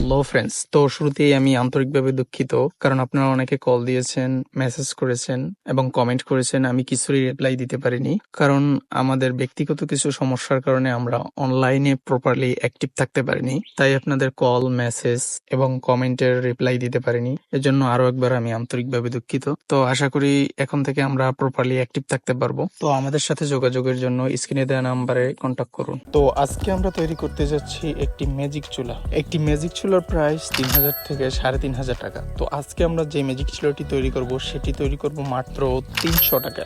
Hello friends তো শুরুতেই আমি আন্তরিকভাবে দুঃখিত, কারণ আপনারা অনেকে কল দিয়েছেন মেসেজ করেছেন এবং কমেন্ট করেছেন, আমি কিছুরই রিপ্লাই দিতে পারিনি। কারণ আমাদের ব্যক্তিগত কিছু সমস্যার কারণে আমরা অনলাইনে প্রপারলি অ্যাক্টিভ থাকতে পারিনি, তাই আপনাদের কল মেসেজ এবং কমেন্টের রিপ্লাই দিতে পারিনি। এজন্য আরও একবার আমি আন্তরিকভাবে দুঃখিত। তো আশা করি এখন থেকে আমরা প্রপারলি অ্যাক্টিভ থাকতে পারব। তো আমাদের সাথে যোগাযোগের জন্য স্ক্রিনে দেওয়া নাম্বারে কন্ট্যাক্ট করুন। তো আজকে আমরা তৈরি করতে যাচ্ছি একটি ম্যাজিক চুলা। একটি ম্যাজিক চুলার প্রাইস তিন হাজার থেকে সাড়ে তিন হাজার টাকা। তো আজকে আমরা যে ম্যাজিক ছিলোটি তৈরি করব, সেটি তৈরি করব মাত্র তিনশো টাকা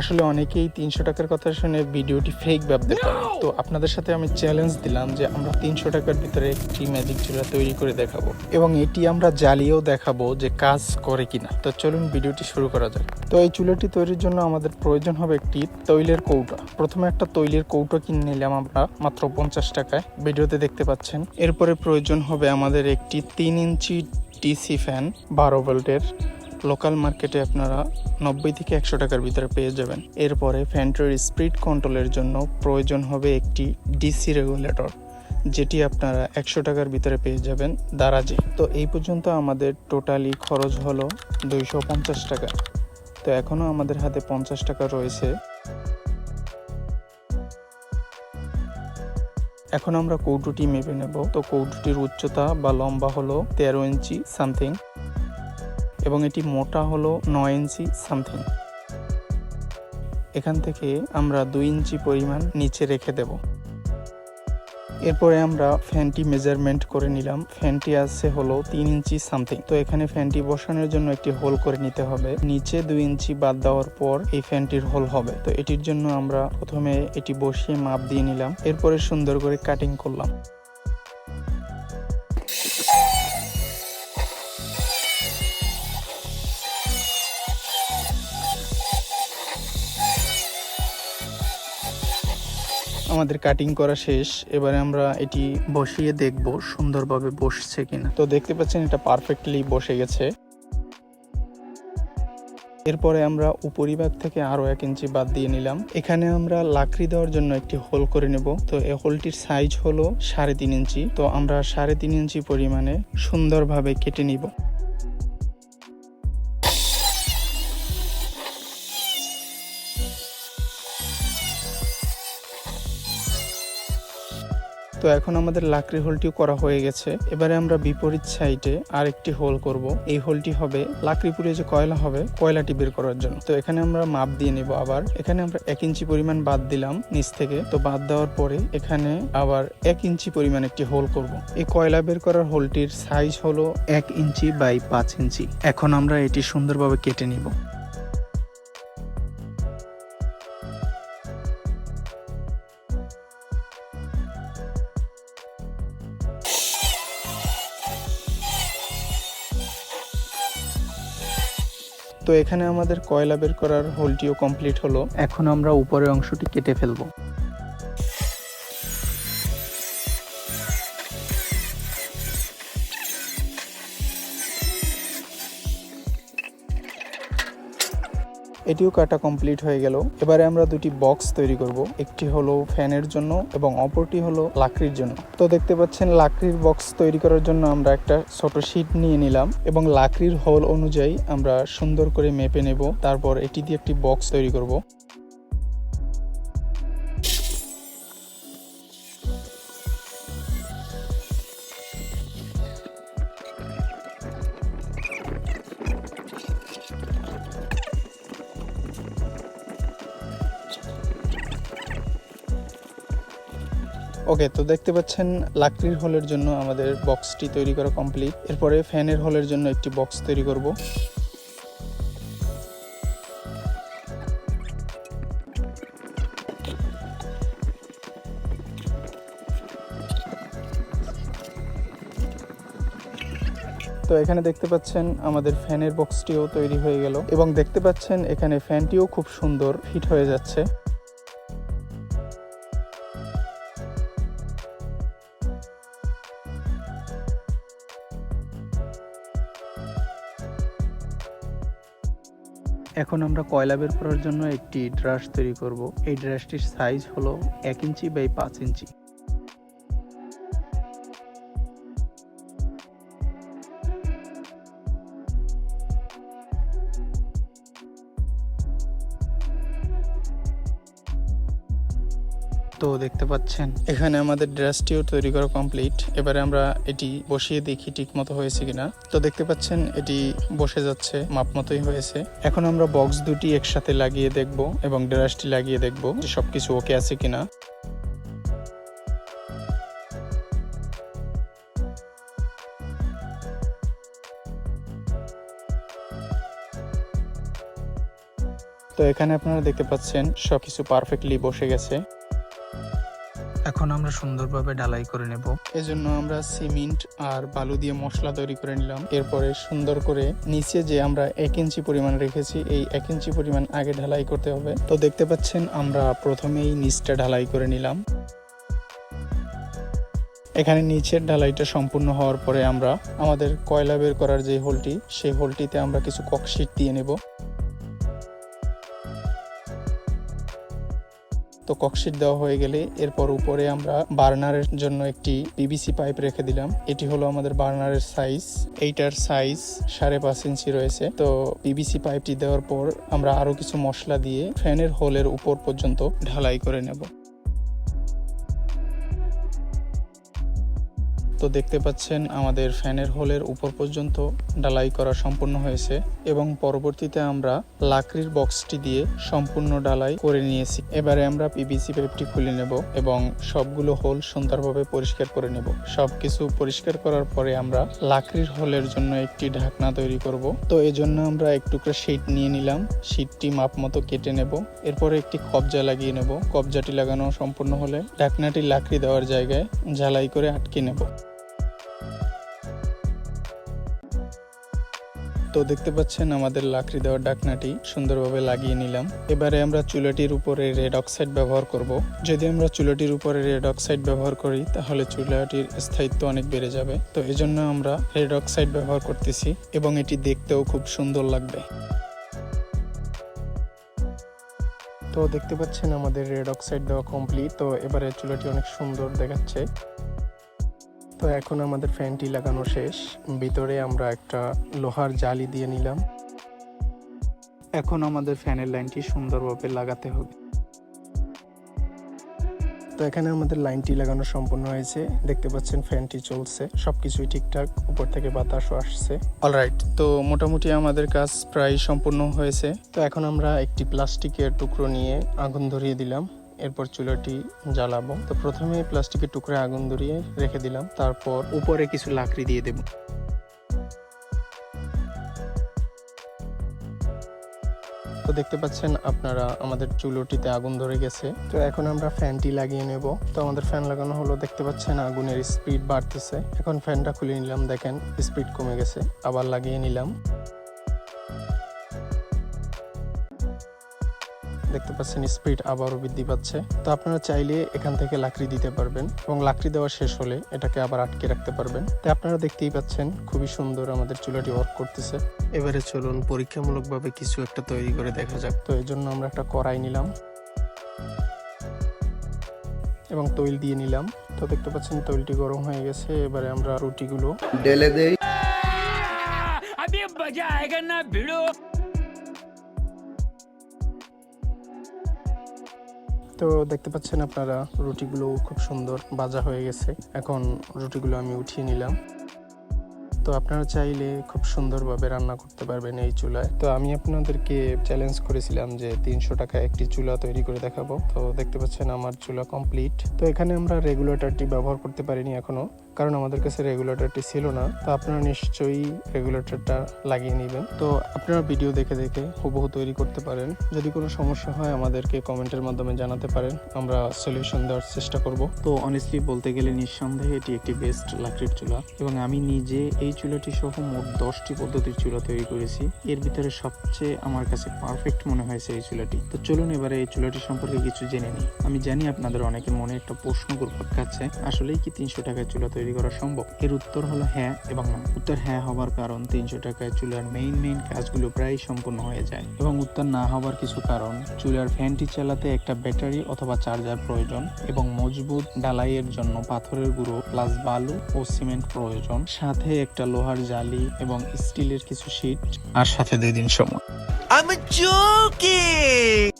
আসলে অনেকেই তিনশো টাকার কথা শুনে ভিডিওটি ফেক ভাবতে পারে। তো আপনাদের সাথে আমি চ্যালেঞ্জ দিলাম যে আমরা তিনশো টাকার ভিতরে একটি ম্যাজিক চুলা তৈরি করে দেখাবো। এবং এটি আমরা জ্বালিয়েও দেখাবো যে কাজ করে কিনা। তো চলুন ভিডিওটি শুরু করা যাক। তো এই চুলাটি তৈরির জন্য আমাদের প্রয়োজন হবে একটি তৈলের কৌটা। প্রথমে একটা তৈলের কৌটো কিনে নিলাম আমরা মাত্র পঞ্চাশ টাকায়। ভিডিওতে দেখতে পাচ্ছেন। এরপরে প্রয়োজন হবে আমাদের একটি তিন ইঞ্চি ডিসি ফ্যান বারো ভোল্টের। লোকাল মার্কেটে আপনারা নব্বই থেকে একশো টাকার ভিতরে পেয়ে যাবেন। এরপরে ফ্যানটির স্পিড কন্ট্রোলের জন্য প্রয়োজন হবে একটি ডিসি রেগুলেটর যেটি আপনারা একশো টাকার ভিতরে পেয়ে যাবেন দারাজে। তো এই পর্যন্ত আমাদের টোটালি খরচ হলো দুইশো পঞ্চাশ টাকা। তো এখনও আমাদের হাতে পঞ্চাশ টাকা রয়েছে। এখন আমরা কৌটুটি মেপে নেব। তো কৌটুটির উচ্চতা বা লম্বা হলো তেরো ইঞ্চি সামথিং। এবং এটি মোটা হলো নয় ইঞ্চি সামথিং। এখান থেকে আমরা দুই ইঞ্চি পরিমাণ নিচে রেখে দেব। এরপরে আমরা ফ্যানটি মেজারমেন্ট করে নিলাম। ফ্যানটি আছে হলো তিন ইঞ্চি সামথিং। তো এখানে ফ্যানটি বসানোর জন্য একটি হোল করে নিতে হবে। নিচে দুই ইঞ্চি বাদ দেওয়ার পর এই ফ্যানটির হোল হবে। তো এটির জন্য আমরা প্রথমে এটি বসিয়ে মাপ দিয়ে নিলাম। এরপরে সুন্দর করে কাটিং করলাম। আমাদের কাটিং করা শেষ। এবারে আমরা এটি বসিয়ে দেখব সুন্দরভাবে বসছে কিনা। তো দেখতে পাচ্ছেন এটা পারফেক্টলি বসে গেছে। এরপরে আমরা উপরিভাগ থেকে আরও এক ইঞ্চি বাদ দিয়ে নিলাম। এখানে আমরা লাকড়ি দেওয়ার জন্য একটি হোল করে নেব। তো এই হোলটির সাইজ হলো সাড়ে তিন ইঞ্চি। তো আমরা সাড়ে তিন ইঞ্চি পরিমাণে সুন্দরভাবে কেটে নিব। তো এখন আমাদের লাকড়ি হোলটিও করা হয়ে গেছে। এবারে আমরা বিপরীত সাইডে আরেকটি হোল করব। এই হোলটি হবে লাকড়ি পুড়ে যে কয়লা হবে, কয়লাটি বের করার জন্য। তো এখানে আমরা মাপ দিয়ে নিব আবার। এখানে আমরা এক ইঞ্চি পরিমাণ বাদ দিলাম নিচ থেকে। তো বাদ দেওয়ার পরে এখানে আবার এক ইঞ্চি পরিমাণ একটি হোল করব। এই কয়লা বের করার হোলটির সাইজ হলো এক ইঞ্চি বাই পাঁচ ইঞ্চি। এখন আমরা এটি সুন্দরভাবে কেটে নিব। তো এখানে আমাদের কয়লা বের করার হোলটিও কমপ্লিট হলো। এখন আমরা উপরের অংশটি কেটে ফেলব। এটিও কাটা কমপ্লিট হয়ে গেল। এবারে আমরা দুটি বক্স তৈরি করব। একটি হলো ফ্যানের জন্য এবং অপরটি হলো লাকড়ির জন্য। তো দেখতে পাচ্ছেন, লাকড়ির বক্স তৈরি করার জন্য আমরা একটা ছোট শীট নিয়ে নিলাম এবং লাকড়ির হোল অনুযায়ী আমরা সুন্দর করে মেপে নেব। তারপর এটি দিয়ে একটি বক্স তৈরি করব। ওকে তো দেখতে পাচ্ছেন, লাকড়ির হোলের জন্য আমাদের বক্সটি তৈরি করা কমপ্লিট এরপরে ফ্যানের হোলের জন্য একটি বক্স তৈরি করব। তো এখানে দেখতে পাচ্ছেন, আমাদের ফ্যানের বক্সটিও তৈরি হয়ে গেল। এবং দেখতে পাচ্ছেন, এখানে ফ্যানটিও খুব সুন্দর ফিট হয়ে যাচ্ছে। এখন আমরা কয়লা বের করার জন্য একটি ড্রাস তৈরি করব। এই ড্রাসটির সাইজ হলো এক ইঞ্চি বাই পাঁচ ইঞ্চি। তো দেখতে পাচ্ছেন। এখানে আমাদের ড্রেসটিও তৈরি করা কমপ্লিট এবারে আমরা এটি বসিয়ে দেখি ঠিক মতো হয়েছে কিনা। তো দেখতে পাচ্ছেন, এটি বসে যাচ্ছে, মাপ মতোই হয়েছে। এখন আমরা বক্স দুটি একসাথে লাগিয়ে দেখব এবং ড্রেসটি লাগিয়ে দেখব যে সবকিছু ওকে আছে কিনা। তো এখানে আপনারা দেখতে পাচ্ছেন, সবকিছু পারফেক্টলি বসে গেছে। এখন আমরা সুন্দরভাবে ঢালাই করে নেব। এজন্য আমরা সিমেন্ট আর বালু দিয়ে মশলা তৈরি করে নিলাম। এরপরে সুন্দর করে নিচে যে আমরা এক ইঞ্চি পরিমাণ রেখেছি, এই এক ইঞ্চি পরিমাণ আগে ঢালাই করতে হবে। তো দেখতে পাচ্ছেন, আমরা প্রথমেই নিচটা ঢালাই করে নিলাম। এখানে নিচের ঢালাইটা সম্পূর্ণ হওয়ার পরে আমরা আমাদের কয়লা বের করার যে হোলটি, সেই হোলটিতে আমরা কিছু ককশিট দিয়ে নেব। তো ককশিট দেওয়া হয়ে গেলে এরপর উপরে আমরা বার্নারের জন্য একটি পিবিসি পাইপ রেখে দিলাম। এটি হলো আমাদের বার্নারের সাইজ। এইটার সাইজ সাড়ে পাঁচ ইঞ্চি রয়েছে। তো পিবিসি পাইপটি দেওয়ার পর আমরা আরও কিছু মশলা দিয়ে ফ্যানের হোলের উপর পর্যন্ত ঢালাই করে নেব। তো দেখতে পাচ্ছেন আমাদের ফ্যানের হোলের উপর পর্যন্ত ডালাই করা সম্পূর্ণ হয়েছে এবং পরবর্তীতে আমরা লাকড়ির বক্সটি দিয়ে সম্পূর্ণ ডালাই করে নিয়েছি। এবারে আমরা পিভিসি পাইপটি খুলে নেব এবং সবগুলো হোল সুন্দরভাবে পরিষ্কার করে নেব। সবকিছু পরিষ্কার করার পরে আমরা লাকড়ির হোলের জন্য একটি ঢাকনা তৈরি করব। তো এজন্য আমরা এক টুকরা শীট নিয়ে নিলাম। শীটটি মাপ মতো কেটে নেব। এরপরে একটি কবজা লাগিয়ে নেব। কবজাটি লাগানো সম্পূর্ণ হলে ঢাকনাটি লাকড়ি দেওয়ার জায়গায় ঝালাই করে আটকে নেব। তো দেখতে পাচ্ছেন আমাদের লাকড়ি দেওয়ার ডাকনাটি সুন্দরভাবে লাগিয়ে নিলাম। এবারে আমরা চুলাটির উপরে রেড অক্সাইড ব্যবহার করব। যদি আমরা চুলাটির উপরে রেড অক্সাইড ব্যবহার করি, তাহলে চুলাটির স্থায়িত্ব অনেক বেড়ে যাবে। তো এজন্য আমরা রেড অক্সাইড ব্যবহার করতেছি এবং এটি দেখতেও খুব সুন্দর লাগবে। তো দেখতে পাচ্ছেন আমাদের রেড অক্সাইড দেওয়া কমপ্লিট তো এবারে চুলাটি অনেক সুন্দর দেখাচ্ছে। তো এখন আমাদের ফ্যানটি লাগানো শেষ। ভিতরে আমরা একটা লোহার জালি দিয়ে নিলাম। এখন আমাদের ফ্যানের লাইনটি সুন্দরভাবে লাগাতে হবে। তো এখানে আমাদের লাইনটি লাগানো সম্পূর্ণ হয়েছে। দেখতে পাচ্ছেন ফ্যানটি চলছে। সবকিছুই ঠিকঠাক। উপর থেকে বাতাসও আসছে। অলরাইট তো মোটামুটি আমাদের কাজ প্রায় সম্পূর্ণ হয়েছে। তো এখন আমরা একটি প্লাস্টিকের টুকরো নিয়ে আগুন ধরিয়ে দিলাম। এরপর চুলাটি জ্বালাবো। তো প্রথমে প্লাস্টিকের টুকরে আগুন ধরিয়ে রেখে দিলাম। তারপর উপরে কিছু লাকড়ি দিয়ে দেব। তো দেখতে পাচ্ছেন আপনারা আমাদের চুলোটিতে আগুন ধরে গেছে। তো এখন আমরা ফ্যানটি লাগিয়ে নেব। তো আমাদের ফ্যান লাগানো হলো, দেখতে পাচ্ছেন আগুনের স্পিড বাড়তেছে। এখন ফ্যানটা খুলে নিলাম, দেখেন স্পিড কমে গেছে। আবার লাগিয়ে নিলাম। দেখতে পাচ্ছেন স্পিড আবারও বৃদ্ধি পাচ্ছে তো আপনারা চাইলে এখান থেকে লাকড়ি দিতে পারবেন এবং লাকড়ি দেওয়া শেষ হলে এটাকে আবার আটকে রাখতে পারবেন তো আপনারা দেখতেই পাচ্ছেন খুবই সুন্দর আমাদের চুলাটি ওয়ার্ক করতেছে এবারে চলুন পরীক্ষামূলকভাবে কিছু একটা তৈরি করে দেখা যাক তো এই জন্য আমরা একটা কড়াই নিলাম এবং তৈল দিয়ে নিলাম তো দেখতে পাচ্ছেন তৈলটি গরম হয়ে গেছে এবারে আমরা রুটিগুলো ঢেলে দেই আমি না ভিড়ো তো দেখতে পাচ্ছেন আপনারা, রুটিগুলো খুব সুন্দর বাজা হয়ে গেছে। এখন রুটিগুলো আমি উঠিয়ে নিলাম। তো আপনারা চাইলে খুব সুন্দরভাবে রান্না করতে পারবেন এই চুলায়। তো আমি আপনাদেরকে চ্যালেঞ্জ করেছিলাম যে তিনশো টাকা একটি চুলা তৈরি করে দেখাবো। তো দেখতে পাচ্ছেন আমার চুলা কমপ্লিট তো এখানে আমরা রেগুলেটরটি ব্যবহার করতে পারিনি এখনও। কারণ আমাদের কাছে রেগুলেটরটি ছিল না, তো আপনারা নিশ্চয়ই রেগুলেটরটা লাগিয়ে নেবেন। তো আপনারা ভিডিও দেখে দেখে হুবহু তৈরি করতে পারেন। যদি কোনো সমস্যা হয়, আমাদেরকে কমেন্টের মাধ্যমে জানাতে পারেন। আমরা সলিউশন দেওয়ার চেষ্টা করব। তো অনেস্টলি বলতে গেলে নিঃসন্দেহে এটি একটি বেস্ট লাকড়ির চুলা। এবং আমি নিজে এই চুলাটি সহ মোট দশটি পদ্ধতির চুলা তৈরি করেছি। এর ভিতরে সবচেয়ে আমার কাছে পারফেক্ট মনে হয়েছে এই চুলাটি। তো চলুন এবারে এই চুলাটি সম্পর্কে কিছু জেনে নিই। আমি জানি আপনাদের অনেকের মনে একটা প্রশ্ন ঘুরপাক খাচ্ছে, আসলেই কি তিনশো টাকায় চুলা তৈরি করা সম্ভব? এর উত্তর হলো হ্যাঁ এবং না। উত্তর হ্যাঁ হওয়ার কারণ তিনশো টাকায় চুলার মেইন মেইন কাজগুলো প্রায় সম্পূর্ণ হয়ে যায় এবং উত্তর না হওয়ার কিছু কারণ, চুলার ফ্যানটি চালাতে একটা ব্যাটারি অথবা চার্জার প্রয়োজন এবং মজবুত ডালাইয়ের জন্য পাথরের গুঁড়ো প্লাস বালু ও সিমেন্ট প্রয়োজন, সাথে একটা লোহার জালি এবং স্টিলের কিছু শীট আর সাথে দুই দিন সময়। Joking!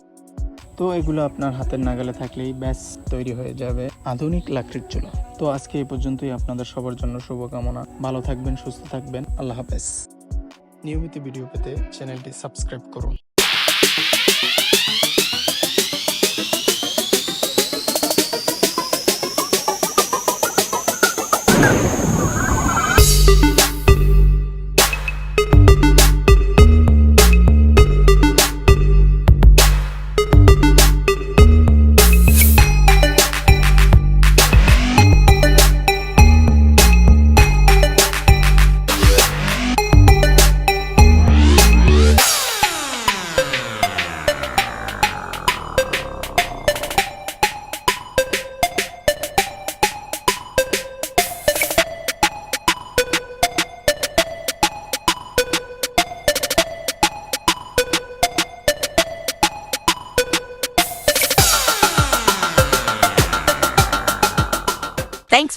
তো এগুলো আপনার হাতের নাগালে থাকলেই ব্যাস তৈরি হয়ে যাবে আধুনিক লাকড়ির চুলা। তো আজকে এই পর্যন্তই, আপনাদের সবার জন্য শুভকামনা। ভালো থাকবেন, সুস্থ থাকবেন। আল্লাহ হাফেজ। নিয়মিত ভিডিও পেতে চ্যানেলটি সাবস্ক্রাইব করুন।